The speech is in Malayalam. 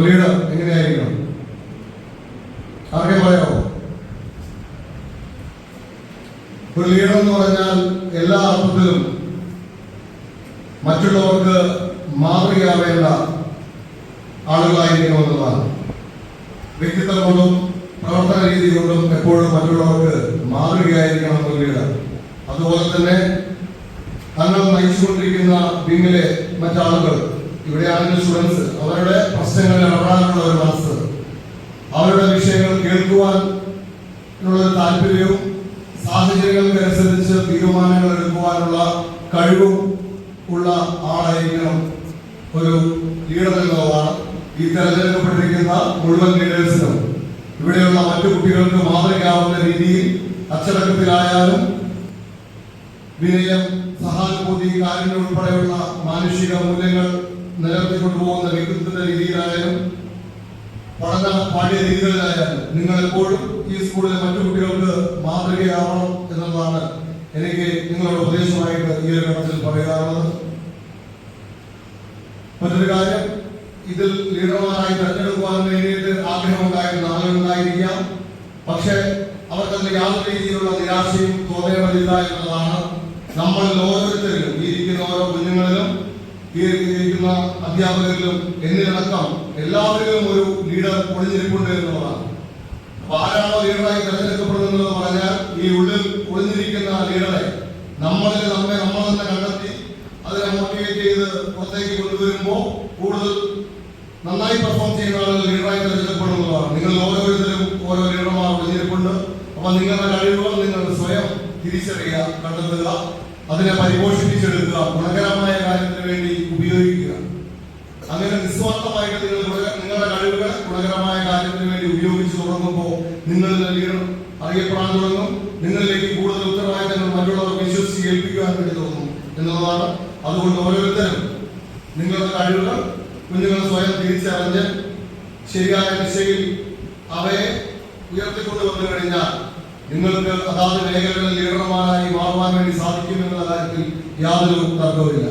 ലീഡർ എങ്ങനെയായിരിക്കണം? ആർക്കെ പറയാമോ ഒരു ലീഡർ എന്ന് പറഞ്ഞാൽ എല്ലാ അർത്ഥത്തിലും മറ്റുള്ളവർക്ക് മാതൃകയാവേണ്ട ആളുകളായിരിക്കണം എന്നുള്ളതാണ് വ്യക്തിത്വം കൊണ്ടും പ്രവർത്തന രീതി കൊണ്ടും എപ്പോഴും മറ്റുള്ളവർക്ക് മാതൃകയായിരിക്കണം ഒരു ലീഡർ അതുപോലെ തന്നെ തങ്ങൾ നയിച്ചുകൊണ്ടിരിക്കുന്ന ബിങ്ങിലെ മറ്റാളുകൾ ഇവിടെയാണെങ്കിൽ സ്റ്റുഡൻസ് അവരുടെ പ്രശ്നങ്ങളിൽ ഇടപെടാനുള്ള ഒരു മനസ്സ് അവരുടെ വിഷയങ്ങൾ കേൾക്കുവാൻ ഉള്ള ഒരു താല്പര്യവും സാഹചര്യങ്ങൾക്കനുസരിച്ച് തീരുമാനങ്ങൾ എടുക്കുവാനുള്ള കഴിവും ഉള്ള ആളായിരിക്കണം ഒരു ലീഡർ എന്നുള്ളതാണ് ഈ തെരഞ്ഞെടുക്കപ്പെട്ടിരിക്കുന്ന മുഴുവൻ ലീഡേഴ്സിനും ഇവിടെയുള്ള മറ്റു കുട്ടികൾക്ക് മാതൃകയാവുന്ന രീതിയിൽ അച്ചടക്കത്തിലായാലും വിനയം സഹാനുഭൂതി കാരുണ്യം ഉൾപ്പെടെയുള്ള മാനുഷിക മൂല്യങ്ങൾ നിലനിർത്തിക്കൊണ്ടുപോകുന്ന വ്യക്തിത്വത്തിന്റെ രീതിയിലായാലും പഠന പാഠ്യ രീതികളിലായാലും നിങ്ങൾ എപ്പോഴും ഈ സ്കൂളിലെ മറ്റു കുട്ടികൾക്ക് മാതൃകയാവണം എന്നുള്ളതാണ് എനിക്ക് നിങ്ങളുടെ ഉപദേശമായിട്ട് ഈ ഒരു ഘട്ടത്തിൽ പറയാറുള്ളത്. മറ്റൊരു കാര്യം ഇതിൽ ലീഡർമാരായി തെരഞ്ഞെടുക്കുവാൻ വേണ്ടിയിട്ട് ആഗ്രഹമുണ്ടായിരുന്ന ആളുകളുണ്ടായിരിക്കാം. പക്ഷെ അവർക്കതിൽ യാതൊരു രീതിയിലുള്ള നിരാശയും തോന്നേണ്ടതില്ല എന്നുള്ളതാണ് നമ്മൾ ഓരോരുത്തരിലും ഇരിക്കുന്ന ഓരോ കുഞ്ഞുങ്ങളിലും ഇരിക്കുന്ന അധ്യാപകരിലും എന്നിലടക്കം എല്ലാവരിലും ഒരു ലീഡർ ഒളിഞ്ഞിരിപ്പുണ്ട് എന്നുള്ളതാണ്. അപ്പൊ ആരാണോ ലീഡറായി തെരഞ്ഞെടുക്കപ്പെടുന്നത് പറഞ്ഞാൽ ഈ ഉള്ളിൽ ഒളിഞ്ഞിരിക്കുന്ന ലീഡറെ നമ്മളിൽ നമ്മെ നമ്മൾ തന്നെ കണ്ടെത്തി അതിനെ മോട്ടിവേറ്റ് ചെയ്ത് പുറത്തേക്ക് കൊണ്ടുവരുമ്പോൾ കൂടുതൽ നന്നായി പെർഫോം ചെയ്യുന്ന ആളുകൾ ലീഡറായി തെരഞ്ഞെടുക്കപ്പെടുന്നതാണ്. നിങ്ങൾ ഓരോരുത്തരും ഓരോ ലീഡർമാർ ഒളിഞ്ഞിരിപ്പുണ്ട്. അപ്പൊ നിങ്ങളുടെ കഴിവുകൾ നിങ്ങൾ സ്വയം തിരിച്ചറിയുക കണ്ടെത്തുക അതിനെ പരിപോഷിപ്പിച്ചെടുക്കുക ഗുണകരമായ കാര്യത്തിന് വേണ്ടി ഉപയോഗിക്കുക അങ്ങനെ നിസ്വാർത്ഥമായിട്ട് നിങ്ങൾ നിങ്ങളുടെ കഴിവുകൾ ഗുണകരമായ കാര്യത്തിന് വേണ്ടി ഉപയോഗിച്ച് തുടങ്ങുമ്പോൾ നിങ്ങൾ നൽകണം അറിയപ്പെടാൻ തുടങ്ങും നിങ്ങളിലേക്ക് കൂടുതൽ ഉത്തരവാദിത്തങ്ങൾ മറ്റുള്ളവർ വിശ്വസിച്ച് ഏൽപ്പിക്കുവാൻ വേണ്ടി തുടങ്ങും എന്നുള്ളതാണ് അതുകൊണ്ട് ഓരോരുത്തരും നിങ്ങളുടെ കഴിവുകൾ കുഞ്ഞുങ്ങൾ സ്വയം തിരിച്ചറിഞ്ഞ് ശരിയായ ദിശയിൽ അവയെ ഉയർത്തിക്കൊണ്ടു വന്നു കഴിഞ്ഞാൽ നിങ്ങൾക്ക് അതാത് മേഖലകളിൽ ലീഡർമാരായി മാറുവാൻ വേണ്ടി സാധിക്കുമെന്നുള്ള കാര്യത്തിൽ യാതൊരു തർക്കവുമില്ല.